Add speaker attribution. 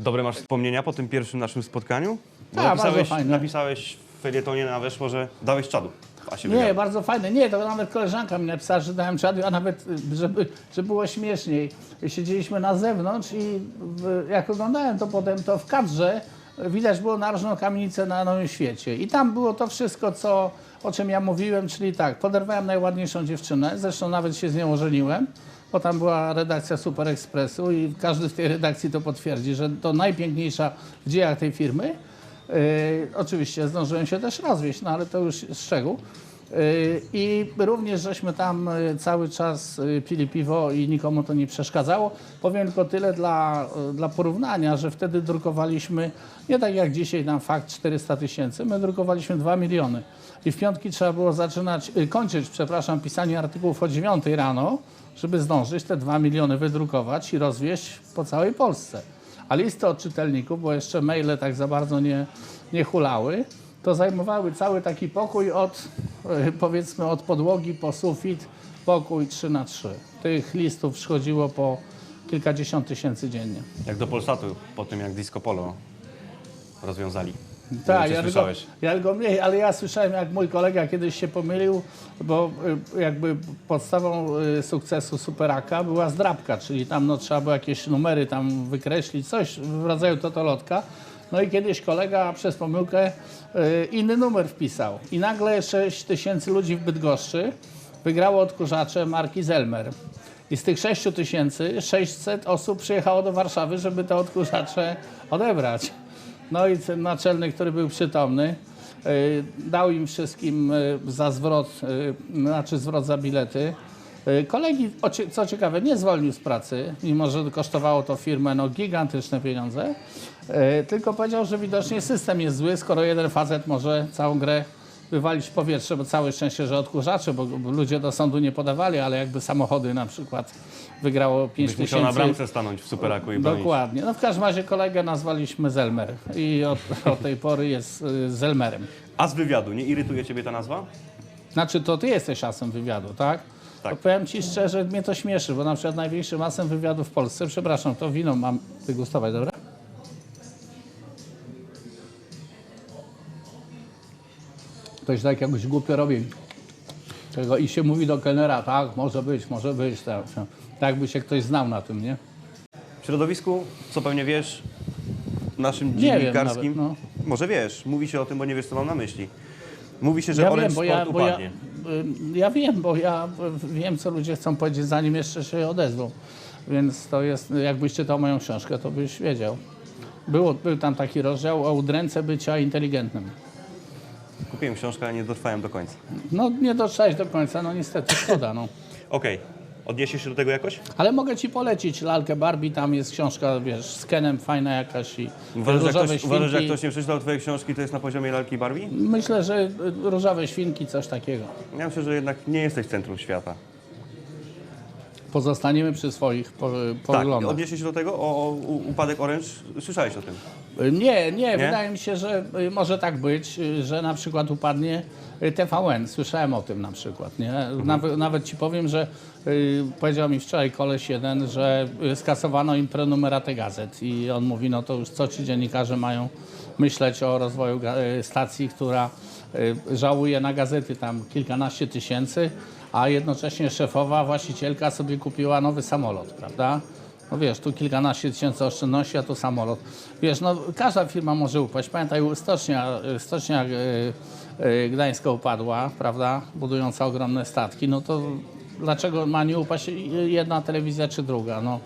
Speaker 1: Dobre masz wspomnienia po tym pierwszym naszym spotkaniu? Bo
Speaker 2: Tak, bardzo
Speaker 1: napisałeś,
Speaker 2: fajne.
Speaker 1: napisałeś w felietonie na weszło, że dałeś czadu. A się
Speaker 2: Nie, bardzo fajne. Nie, to nawet koleżanka mi napisała, że dałem czadu, a nawet, y, żeby, żeby było śmieszniej. Siedzieliśmy na zewnątrz i w, jak oglądałem to potem, to w kadrze widać było narożną kamienicę na Nowym Świecie. I tam było to wszystko, co, o czym ja mówiłem, czyli tak, poderwałem najładniejszą dziewczynę, zresztą nawet się z nią ożeniłem, bo tam była redakcja Super Expressu i każdy w tej redakcji to potwierdzi, że to najpiękniejsza w dziejach tej firmy. Yy, oczywiście zdążyłem się też rozwieść, no ale to już szczegół. Yy, I również żeśmy tam yy, cały czas yy, pili piwo i nikomu to nie przeszkadzało. Powiem tylko tyle dla, dla porównania, że wtedy drukowaliśmy, nie tak jak dzisiaj nam fakt 400 tysięcy, my drukowaliśmy 2 miliony. I w piątki trzeba było zaczynać, yy, kończyć, przepraszam, pisanie artykułów o 9 rano, żeby zdążyć te 2 miliony wydrukować i rozwieść po całej Polsce. A listy od czytelników, bo jeszcze maile tak za bardzo nie, nie hulały, to zajmowały cały taki pokój od, e, powiedzmy, od podłogi po sufit, pokój 3 na 3 Tych listów przychodziło po kilkadziesiąt tysięcy dziennie.
Speaker 1: Jak do Polsatu, po tym jak Disco Polo rozwiązali.
Speaker 2: Tak, ja tylko, ja tylko mniej, ale ja słyszałem, jak mój kolega kiedyś się pomylił, bo y, jakby podstawą y, sukcesu Superaka była zdrabka, czyli tam no, trzeba było jakieś numery tam wykreślić, coś w rodzaju totolotka. No i kiedyś kolega przez pomyłkę y, inny numer wpisał. I nagle 6 tysięcy ludzi w Bydgoszczy wygrało odkurzacze marki Zelmer. I z tych 6 tysięcy 600 osób przyjechało do Warszawy, żeby te odkurzacze odebrać. No i ten naczelny, który był przytomny, y, dał im wszystkim y, za zwrot, y, znaczy zwrot za bilety. Kolegi, co ciekawe, nie zwolnił z pracy, mimo że kosztowało to firmę no, gigantyczne pieniądze, tylko powiedział, że widocznie system jest zły, skoro jeden facet może całą grę wywalić powietrze, bo całe szczęście, że odkurzacze, bo ludzie do sądu nie podawali, ale jakby samochody na przykład wygrało 5
Speaker 1: Byś musiał na
Speaker 2: tysięcy.
Speaker 1: bramce stanąć w Superaku i bronić.
Speaker 2: Dokładnie. No w każdym razie kolegę nazwaliśmy Zelmer i od, od tej pory jest y, Zelmerem.
Speaker 1: A z wywiadu, nie irytuje ciebie ta nazwa?
Speaker 2: Znaczy to ty jesteś asem wywiadu, tak?
Speaker 1: Tak.
Speaker 2: To powiem ci szczerze, mnie to śmieszy, bo na przykład największym asem wywiadu w Polsce, przepraszam, to wino mam degustować, dobra? Ktoś tak jakoś głupio robi. Tego, I się mówi do kelnera, tak, może być, może być. Tak, tak by się ktoś znał na tym, nie?
Speaker 1: W środowisku, co pewnie wiesz, naszym
Speaker 2: Nie wiem
Speaker 1: dziennikarskim,
Speaker 2: nawet,
Speaker 1: może wiesz, mówi się o tym, bo nie wiesz, co mam na myśli. Mówi się, że
Speaker 2: Ja
Speaker 1: Orange
Speaker 2: wiem, ja, bo ja,
Speaker 1: upadnie.
Speaker 2: y, ja wiem, bo ja wiem, co ludzie chcą powiedzieć, zanim jeszcze się odezwą. Więc to jest, jakbyś czytał moją książkę, to byś wiedział. Było, był tam taki rozdział o udręce bycia inteligentnym.
Speaker 1: Kupiłem książkę, ale nie dotrwałem do końca.
Speaker 2: No nie dotrzymałeś do końca, no niestety, szkoda, no.
Speaker 1: Okej, odniesiesz się do tego jakoś?
Speaker 2: Ale mogę ci polecić lalkę Barbie, tam jest książka, wiesz, z Kenem fajna jakaś i
Speaker 1: Uważasz, że
Speaker 2: różowe
Speaker 1: ktoś, uważasz, że jak
Speaker 2: świnki.
Speaker 1: ktoś nie przeczytał twojej książki, to jest na poziomie lalki Barbie?
Speaker 2: Myślę, że y, różowe świnki, coś takiego.
Speaker 1: Ja myślę, że jednak nie jesteś centrum świata.
Speaker 2: Pozostaniemy przy swoich po,
Speaker 1: Tak,
Speaker 2: poglądach.
Speaker 1: odniesiesz się do tego? O, o u- upadek Orange? Słyszałeś o tym?
Speaker 2: Nie, nie, wydaje mi się, że y, może tak być, y, że na przykład upadnie y, TVN. Słyszałem o tym na przykład. Nie? Nawet, nawet ci powiem, że y, powiedział mi wczoraj koleś jeden, że skasowano im prenumeratę gazet i on mówi, no to już co ci dziennikarze mają myśleć o rozwoju stacji, która y, żałuje na gazety tam kilkanaście tysięcy, a jednocześnie szefowa, właścicielka sobie kupiła nowy samolot, prawda? No wiesz, tu kilkanaście tysięcy oszczędności, a tu samolot. Wiesz, no każda firma może upaść. Pamiętaj, stocznia, stocznia e, e, gdańska upadła, prawda, budująca ogromne statki. No to dlaczego ma nie upaść jedna telewizja czy druga? No,